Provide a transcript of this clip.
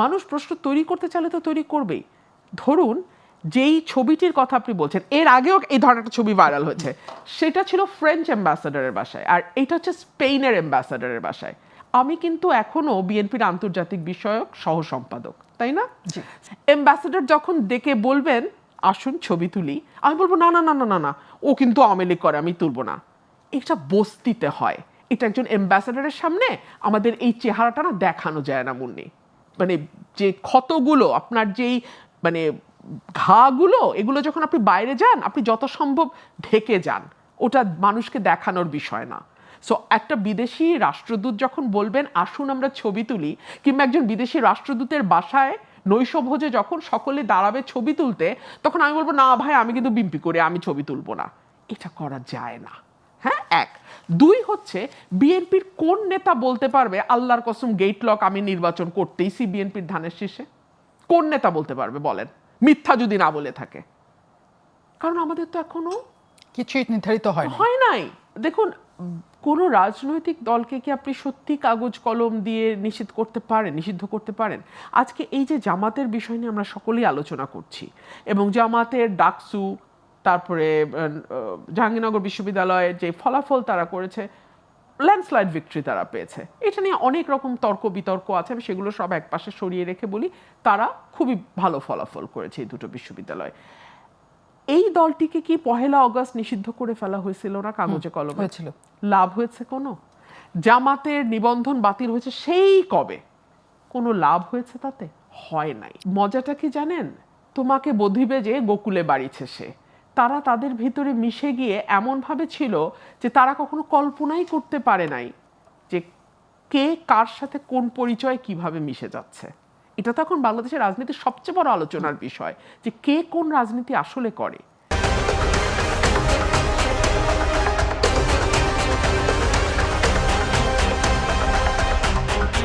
মানুষ প্রশ্ন তৈরি করতে চাইলে তো তৈরি করবেই। ধরুন যেই ছবিটির কথা আপনি বলছেন এর আগেও এই ধরনের একটা ছবি ভাইরাল হয়েছে। সেটা ছিল ফ্রেঞ্চ অ্যাম্বাসাডারের বাসায় আর এটা হচ্ছে স্পেনের অ্যাম্বাসাডারের বাসায়। আমি কিন্তু এখনও বিএনপির আন্তর্জাতিক বিষয়ক সহ সম্পাদক তাই না? অ্যাম্বাসাডার যখন ডেকে বলবেন আসুন ছবি তুলি আমি বলব না না না না না না ও কিন্তু আওয়ামী লীগ করে আমি তুলবো না। এটা বস্তিতে হয়। এটা একজন অ্যাম্বাসাডারের সামনে আমাদের এই চেহারাটা না দেখানো যায় না মুন্নি। মানে যে ক্ষতগুলো, আপনার যেই মানে ঘাগুলো, এগুলো যখন আপনি বাইরে যান, আপনি যত সম্ভব ঢেকে যান। ওটা মানুষকে দেখানোর বিষয় না। সো একটা বিদেশি রাষ্ট্রদূত যখন বলবেন, আসুন, আমরা ছবি তুলি, কিংবা একজন বিদেশি রাষ্ট্রদূতের বাসায় নৈশভোজে যখন সকলে দাঁড়াবে ছবি তুলতে, তখন আমি বলব, না ভাই, আমি কিন্তু বিম্পি করে আমি ছবি তুলবো না। এটা করা যায় না। হ্যাঁ এক। দুই হচ্ছে বিএনপির কোন নেতা বলতে পারবে আল্লাহর কসম গেট লক আমি নির্বাচন করতেইছি বিএনপির ধানের শীর্ষে কোন নেতা বলতে পারবে বলেন? মিথ্যা যদি না বলে থাকে। কারণ আমাদের তো এখনও কিছুই নির্ধারিত হয় হয় নাই। দেখুন কোন রাজনৈতিক দলকে কি আপনি সত্যি কাগজ কলম দিয়ে নিষিদ্ধ করতে পারেন নিষিদ্ধ করতে পারেন? আজকে এই যে জামাতের বিষয় নিয়ে আমরা সকলেই আলোচনা করছি এবং জামাতের ডাকসু তারপরে জাহাঙ্গীরনগর বিশ্ববিদ্যালয়ের যে ফলাফল তারা করেছে ল্যান্ডস্লাইড ভিক্টরি তারা পেয়েছে। এটা নিয়ে অনেক রকম তর্ক বিতর্ক আছে আমি সেগুলো সব একপাশে সরিয়ে রেখে বলি। তারা খুবই ভালো ফলাফল করেছে এই দুটো বিশ্ববিদ্যালয়। এই দলটিকে কি পহেলা অগস্ট নিষিদ্ধ করে ফেলা হয়েছিল না কাগজে কলমে? হয়েছিল। লাভ হয়েছে কোনো? জামাতের নিবন্ধন বাতিল হয়েছে সেই কবে? কোনো লাভ হয়েছে তাতে? হয় নাই। মজাটা কি জানেন? তোমাকে বধিবে যে গোকুলে বাড়িছে সে। তারা তাদের ভিতরে মিশে গিয়ে এমনভাবে ছিল যে তারা কখনো কল্পনাই করতে পারে নাই যে কে কার সাথে কোন পরিচয় কীভাবে মিশে যাচ্ছে। এটা তো এখন বাংলাদেশের রাজনীতির সবচেয়ে বড় আলোচনার বিষয় যে কে কোন রাজনীতি আসলে করে।